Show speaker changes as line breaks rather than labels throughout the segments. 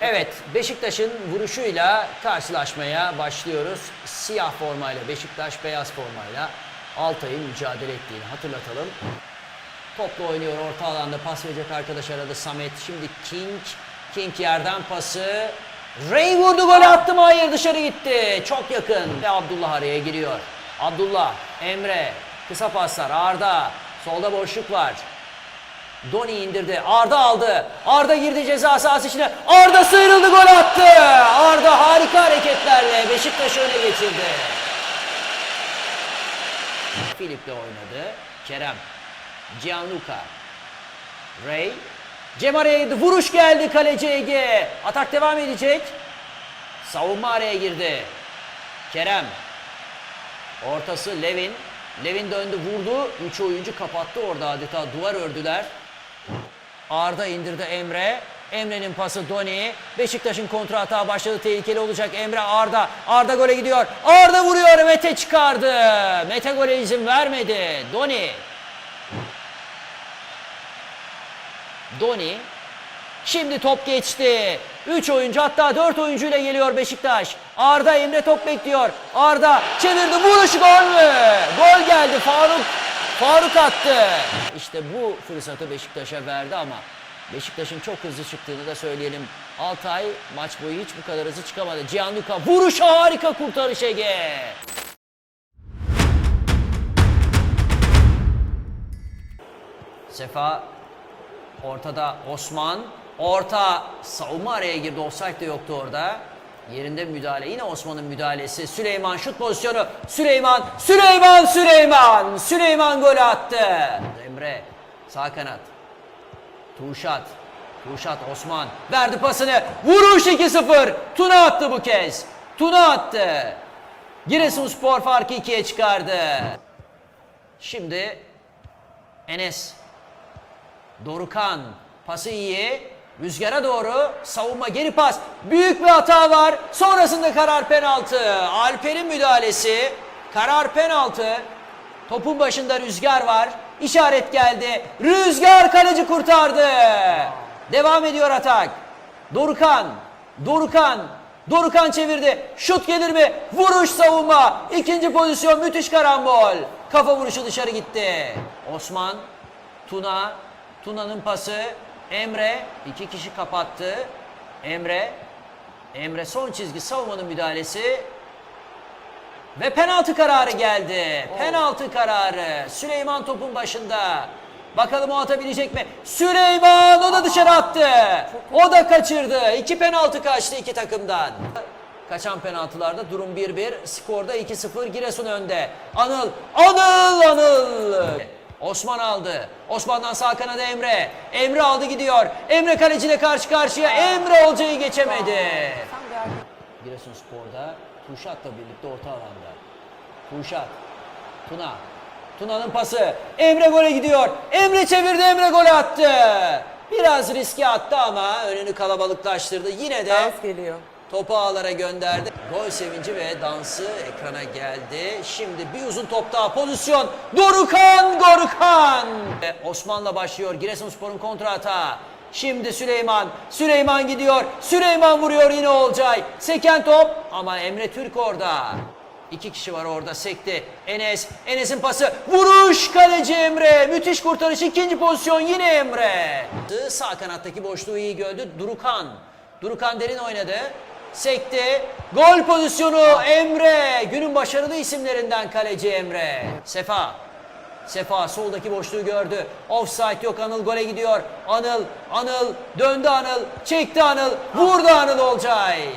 Evet, Beşiktaş'ın vuruşuyla karşılaşmaya başlıyoruz. Siyah formayla Beşiktaş, beyaz formayla Altay'ın mücadele ettiğini hatırlatalım. Topla oynuyor orta alanda pas verecek arkadaş aradı Samet. Şimdi King, King yerden pası. Ray vurdu gol attı mı? Hayır dışarı gitti. Çok yakın. Ve Abdullah araya giriyor. Abdullah, Emre, kısa paslar Arda. Solda boşluk var. Doni indirdi. Arda aldı. Arda girdi ceza sahası içine. Arda sıyrıldı gol attı. Arda harika hareketlerle Beşiktaş'ı öne geçirdi. Filip'le oynadı. Kerem. Gianluca. Ray. Cem araya. Vuruş geldi kaleci Ege. Atak devam edecek. Savunma araya girdi. Kerem. Ortası Levin. Levin döndü vurdu. Üç oyuncu kapattı orada adeta duvar ördüler. Arda indirdi Emre. Emre'nin pası Doni. Beşiktaş'ın kontra hata başladı. Tehlikeli olacak Emre Arda. Arda gole gidiyor. Arda vuruyor. Mete çıkardı. Mete gole izin vermedi. Doni. Doni. Şimdi top geçti. 3 oyuncu hatta 4 oyuncuyla geliyor Beşiktaş. Arda Emre top bekliyor. Arda çevirdi vuruş gol mü? Gol geldi Faruk. Faruk attı. İşte bu fırsatı Beşiktaş'a verdi ama Beşiktaş'ın çok hızlı çıktığını da söyleyelim. Altay maç boyu hiç bu kadar hızlı çıkamadı. Gianluca vuruş harika kurtarış Ege. Sefa Ortada Osman. Orta savunma araya girdi. Offside de yoktu orada. Yerinde müdahale. Yine Osman'ın müdahalesi. Süleyman şut pozisyonu. Süleyman, Süleyman, Süleyman. Süleyman gol attı. Emre sağ kanat. Tuşat. Tuşat Osman. Verdi pasını. Vuruş 2-0. Tuna attı bu kez. Tuna attı. Giresunspor farkı 2'ye çıkardı. Şimdi Enes Dorukan pası iyi. Rüzgara doğru savunma geri pas. Büyük bir hata var. Sonrasında karar penaltı. Alper'in müdahalesi. Karar penaltı. Topun başında rüzgar var. İşaret geldi. Rüzgar kaleci kurtardı. Devam ediyor atak. Dorukan. Dorukan. Dorukan çevirdi. Şut gelir mi? Vuruş savunma. İkinci pozisyon müthiş karambol. Kafa vuruşu dışarı gitti. Osman. Tuna. Tuna'nın pası. Emre. iki kişi kapattı. Emre. Emre son çizgi savunmanın müdahalesi. Ve penaltı kararı geldi. Penaltı kararı. Süleyman topun başında. Bakalım o atabilecek mi? Süleyman o da dışarı attı. O da kaçırdı. İki penaltı kaçtı iki takımdan. Kaçan penaltılarda durum 1-1. Skorda 2-0 Giresun önde. Anıl, Anıl, Anıl. Osman aldı. Osman'dan sağ kanada Emre. Emre aldı gidiyor. Emre kaleciyle karşı karşıya. Emre Olcay'ı geçemedi. Giresunspor'da Tuşat'la birlikte orta alanda. Tuşat. Tuna. Tuna'nın pası. Emre gole gidiyor. Emre çevirdi. Emre gol attı. Biraz riske attı ama önünü kalabalıklaştırdı. Yine de
Dans geliyor.
Topu ağlara gönderdi. Gol sevinci ve dansı ekrana geldi. Şimdi bir uzun top daha pozisyon. Dorukan Gorukan. Ve Osman'la başlıyor Giresunspor'un kontra hata. Şimdi Süleyman. Süleyman gidiyor. Süleyman vuruyor yine Olcay. Seken top ama Emre Türk orada. İki kişi var orada sekti. Enes. Enes'in pası. Vuruş kaleci Emre. Müthiş kurtarış. ikinci pozisyon yine Emre. Sağ kanattaki boşluğu iyi gördü. Durukan. Durukan derin oynadı. Sekti. Gol pozisyonu Emre. Günün başarılı isimlerinden kaleci Emre. Sefa. Sefa soldaki boşluğu gördü. Offside yok Anıl gole gidiyor. Anıl, Anıl, döndü Anıl, çekti Anıl, vurdu Anıl Olcay.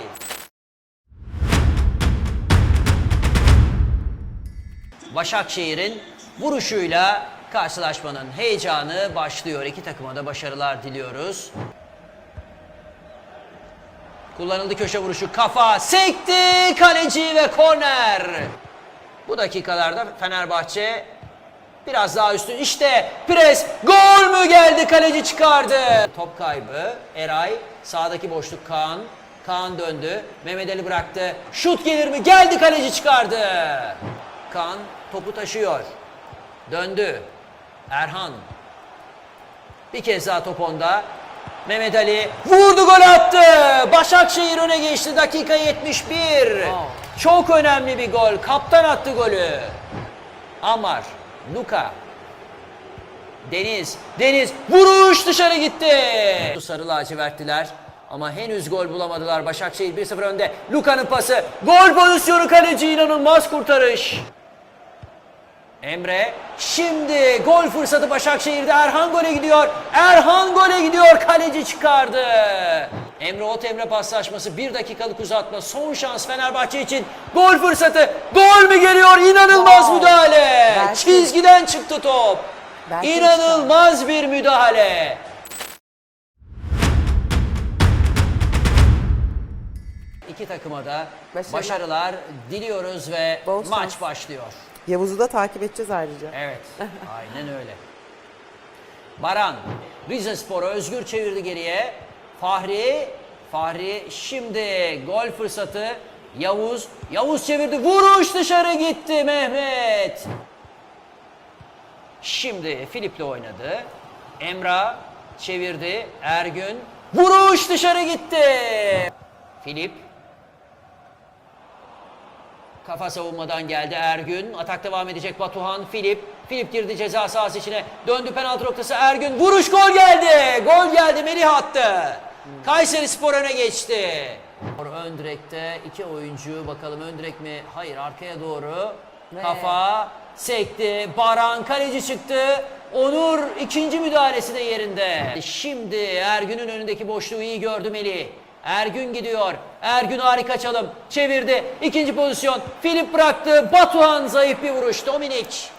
Başakşehir'in vuruşuyla karşılaşmanın heyecanı başlıyor. İki takıma da başarılar diliyoruz. Kullanıldı köşe vuruşu kafa sekti kaleci ve korner. Bu dakikalarda Fenerbahçe biraz daha üstün. İşte pres gol mü geldi kaleci çıkardı. Top kaybı Eray sağdaki boşluk Kaan. Kaan döndü. Mehmet Ali bıraktı. Şut gelir mi? Geldi kaleci çıkardı. Kaan topu taşıyor. Döndü. Erhan. Bir kez daha top onda. Mehmet Ali vurdu gol attı. Başakşehir öne geçti dakika 71. Çok önemli bir gol. Kaptan attı golü. Amar, Luka, Deniz, Deniz vuruş dışarı gitti. Sarı lacivertliler ama henüz gol bulamadılar. Başakşehir 1-0 önde. Luka'nın pası. Gol pozisyonu kaleci inanılmaz kurtarış. Emre şimdi gol fırsatı Başakşehir'de Erhan gole gidiyor. Erhan gole gidiyor. Kaleci çıkardı. Emre Ot Emre paslaşması bir dakikalık uzatma. Son şans Fenerbahçe için. Gol fırsatı. Gol mü geliyor? İnanılmaz
Wow.
müdahale.
Belki-
Çizgiden çıktı top.
Belki
İnanılmaz bir müdahale. İki takıma da
Başarılar.
başarılar diliyoruz ve
Bol
maç başlıyor.
Yavuz'u da takip edeceğiz ayrıca.
Evet, aynen öyle. Baran, Rize Spor'u özgür çevirdi geriye. Fahri, Fahri şimdi gol fırsatı. Yavuz, Yavuz çevirdi. Vuruş dışarı gitti Mehmet. Şimdi Filip'le oynadı. Emrah çevirdi. Ergün, vuruş dışarı gitti. Filip, Kafa savunmadan geldi Ergün. Atak devam edecek Batuhan. Filip. Filip girdi ceza sahası içine. Döndü penaltı noktası Ergün. Vuruş gol geldi. Gol geldi. Melih attı. Kayseri Spor öne geçti. Ön direkte iki oyuncu. Bakalım ön direk mi? Hayır arkaya doğru.
Ve-
Kafa sekti. Baran kaleci çıktı. Onur ikinci müdahalesi de yerinde. Şimdi Ergün'ün önündeki boşluğu iyi gördü Melih. Ergün gidiyor. Ergün harika çalım. Çevirdi. İkinci pozisyon. Filip bıraktı. Batuhan zayıf bir vuruş. Dominik.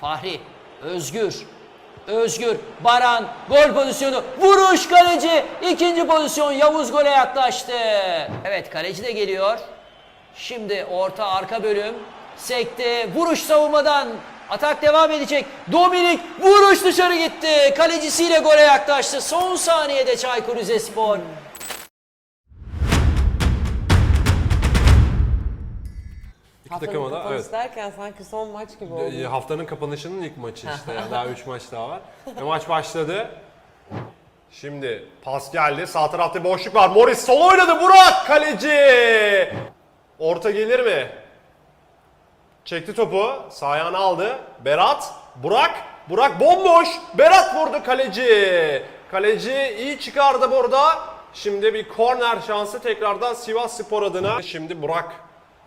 Fahri. Özgür. Özgür. Baran. Gol pozisyonu. Vuruş kaleci. İkinci pozisyon. Yavuz gole yaklaştı. Evet kaleci de geliyor. Şimdi orta arka bölüm. Sekti. Vuruş savunmadan. Atak devam edecek. Dominik vuruş dışarı gitti. Kalecisiyle gole yaklaştı. Son saniyede Çaykur Rizespor.
İki
Haftanın
takıma da
kapanış
evet.
derken sanki son maç gibi oldu.
E, Haftanın kapanışının ilk maçı işte. ya. Daha 3 maç daha var. Ve maç başladı. Şimdi pas geldi. Sağ tarafta boşluk var. Morris sol oynadı. Burak kaleci. Orta gelir mi? Çekti topu. Sağ ayağını aldı. Berat. Burak. Burak bomboş. Berat vurdu kaleci. Kaleci iyi çıkardı burada. Şimdi bir korner şansı tekrardan Sivas Spor adına. Şimdi Burak.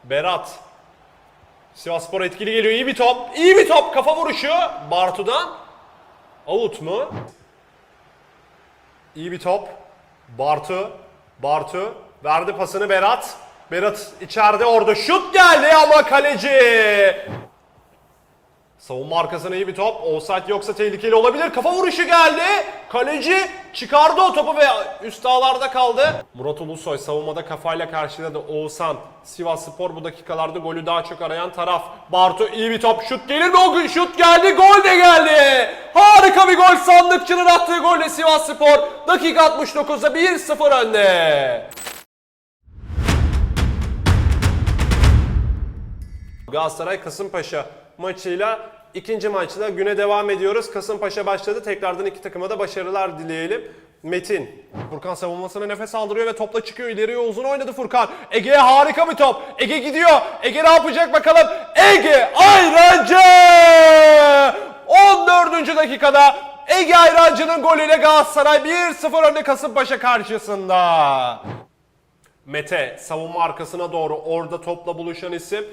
Berat. Sivasspor etkili geliyor. İyi bir top. İyi bir top. Kafa vuruşu. Bartu'dan. Out mu? İyi bir top. Bartu. Bartu. Verdi pasını Berat. Berat içeride orada şut geldi ama kaleci. Savunma arkasına iyi bir top. Offside yoksa tehlikeli olabilir. Kafa vuruşu geldi. Kaleci çıkardı o topu ve üst ağlarda kaldı. Murat Ulusoy savunmada kafayla karşıladı. Oğuzhan Sivas Spor bu dakikalarda golü daha çok arayan taraf. Bartu iyi bir top. Şut gelir mi o? Şut geldi. Gol de geldi. Harika bir gol. Sandıkçı'nın attığı golle Sivas Spor dakika 69'da 1-0 önde. Galatasaray Kasımpaşa maçıyla ikinci maçla güne devam ediyoruz. Kasımpaşa başladı. Tekrardan iki takıma da başarılar dileyelim. Metin. Furkan savunmasına nefes aldırıyor ve topla çıkıyor. İleriye uzun oynadı Furkan. Ege'ye harika bir top. Ege gidiyor. Ege ne yapacak bakalım. Ege Ayrancı! 14. dakikada Ege Ayrancı'nın golüyle Galatasaray 1-0 önde Kasımpaşa karşısında. Mete savunma arkasına doğru orada topla buluşan isim.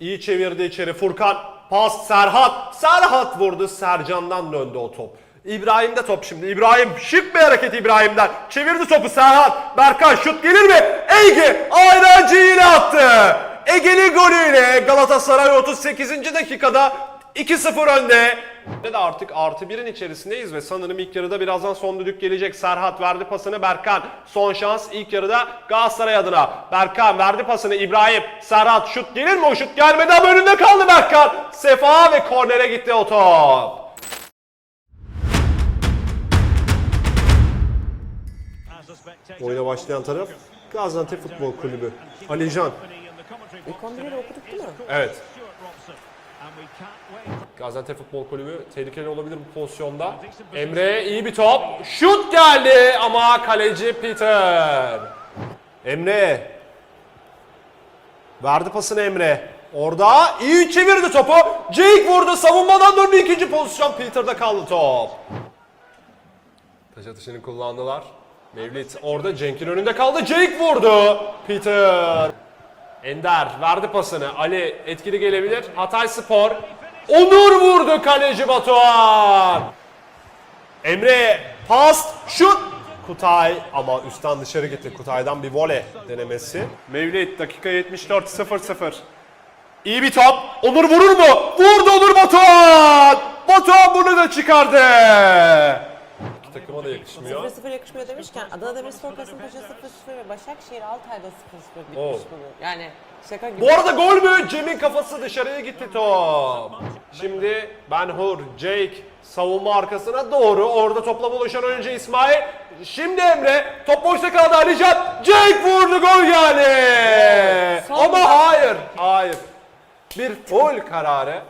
İyi çevirdi içeri Furkan. Pas Serhat. Serhat vurdu. Sercan'dan döndü o top. İbrahim'de top şimdi. İbrahim şık bir hareket İbrahim'den. Çevirdi topu Serhat. Berkan şut gelir mi? Ege Ayrancı yine attı. Ege'nin golüyle Galatasaray 38. dakikada 2-0 önde. Ve de artık artı birin içerisindeyiz ve sanırım ilk yarıda birazdan son düdük gelecek. Serhat verdi pasını Berkan. Son şans ilk yarıda Galatasaray adına. Berkan verdi pasını İbrahim. Serhat şut gelir mi? O şut gelmedi ama önünde kaldı Berkan. Sefa ve kornere gitti o top. Oyuna başlayan taraf Gaziantep Futbol Kulübü. Alican.
İlk 11'i okuduk değil mi?
Evet. Gaziantep Futbol Kulübü tehlikeli olabilir bu pozisyonda. Emre iyi bir top. Şut geldi ama kaleci Peter. Emre. Verdi pasını Emre. Orada iyi çevirdi topu. Jake vurdu. Savunmadan döndü ikinci pozisyon. Peter'da kaldı top. Taş atışını kullandılar. Mevlit orada Cenk'in önünde kaldı. Jake vurdu. Peter. Ender verdi pasını. Ali etkili gelebilir. Hatay Spor. Onur vurdu kaleci Batuhan. Emre pas şut. Kutay ama üstten dışarı gitti. Kutay'dan bir voley denemesi. Mevlit dakika 74 0-0. İyi bir top. Onur vurur mu? Vurdu Onur Batuhan. Batuhan bunu da çıkardı. Takıma da yakışmıyor.
0-0 yakışmıyor demişken Adana Demirspor Kasımpaşa 0-0 ve Başakşehir Altay'da 0-0 bitmiş
Oo.
bunu. Yani şaka gibi.
Bu arada gol mü? Cem'in kafası dışarıya gitti top. Şimdi Ben Hur, Jake savunma arkasına doğru. Orada topla buluşan oyuncu İsmail. Şimdi Emre. Top boşta kaldı Alican. Jake vurdu gol yani. Ama hayır. Hayır. Bir foul kararı.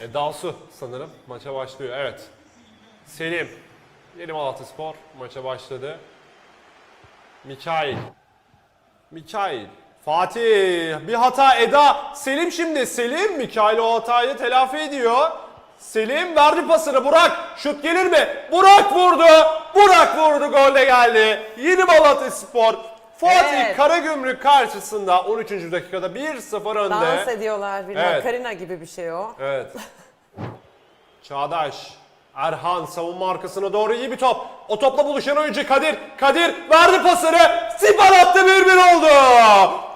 Edasu sanırım maça başlıyor. Evet. Selim. Yeni Malatya Spor maça başladı. Mikail. Mikail. Fatih. Bir hata Eda. Selim şimdi. Selim. Mikail o hatayı telafi ediyor. Selim verdi pasını. Burak. Şut gelir mi? Burak vurdu. Burak vurdu. Gol de geldi. Yeni Malatya Spor. Fatih
Evet.
Karagümrük karşısında 13. dakikada 1-0 önde.
Dans ediyorlar. Bir
Evet.
Makarina gibi bir şey o.
Evet. Çağdaş. Erhan savunma arkasına doğru iyi bir top. O topla buluşan oyuncu Kadir. Kadir verdi pasını. Sipar attı 1-1 oldu.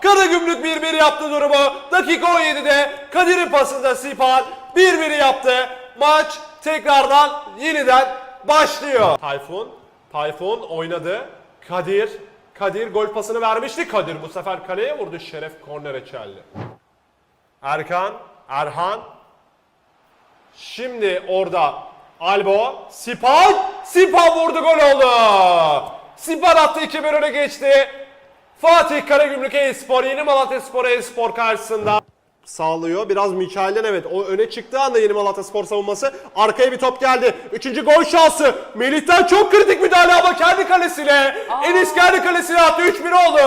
Karagümrük 1-1 yaptı durumu. Dakika 17'de Kadir'in pasında Sipar 1-1 yaptı. Maç tekrardan yeniden başlıyor. Tayfun. Tayfun oynadı. Kadir. Kadir gol pasını vermişti. Kadir bu sefer kaleye vurdu. Şeref kornere çeldi. Erkan. Erhan. Şimdi orada Albo, Sipal, Sipal vurdu gol oldu. Sipal attı 2-1 öne geçti. Fatih Karagümrük E-Spor, Yeni Malatya Spor E-Spor karşısında sağlıyor. Biraz Mikail'den evet o öne çıktığı anda Yeni Malatya Spor savunması arkaya bir top geldi. Üçüncü gol şansı. Melih'ten çok kritik müdahale ama kendi kalesine. Enis kendi kalesine attı. 3-1 oldu.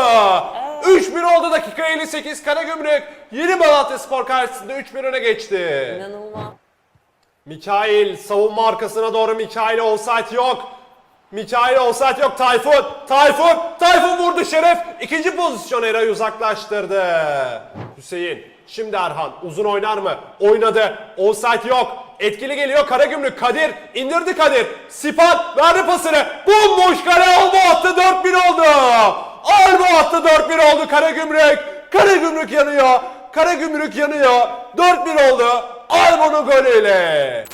3-1 oldu dakika 58 Karagümrük. Yeni Malatya Spor karşısında 3-1 öne geçti.
İnanılmaz.
Mikail savunma arkasına doğru Mikail offside yok. Mikail offside yok. Tayfun. Tayfun. Tayfun vurdu Şeref. İkinci pozisyon Eray'ı uzaklaştırdı. Hüseyin. Şimdi Erhan. Uzun oynar mı? Oynadı. Offside yok. Etkili geliyor Karagümrük. Kadir. indirdi Kadir. Sipan verdi pasını. Bomboş kale Albo attı. 4-1 oldu. Albo attı 4-1 oldu Karagümrük. Karagümrük yanıyor. Karagümrük yanıyor. 4-1 oldu. Albo'nun golüyle.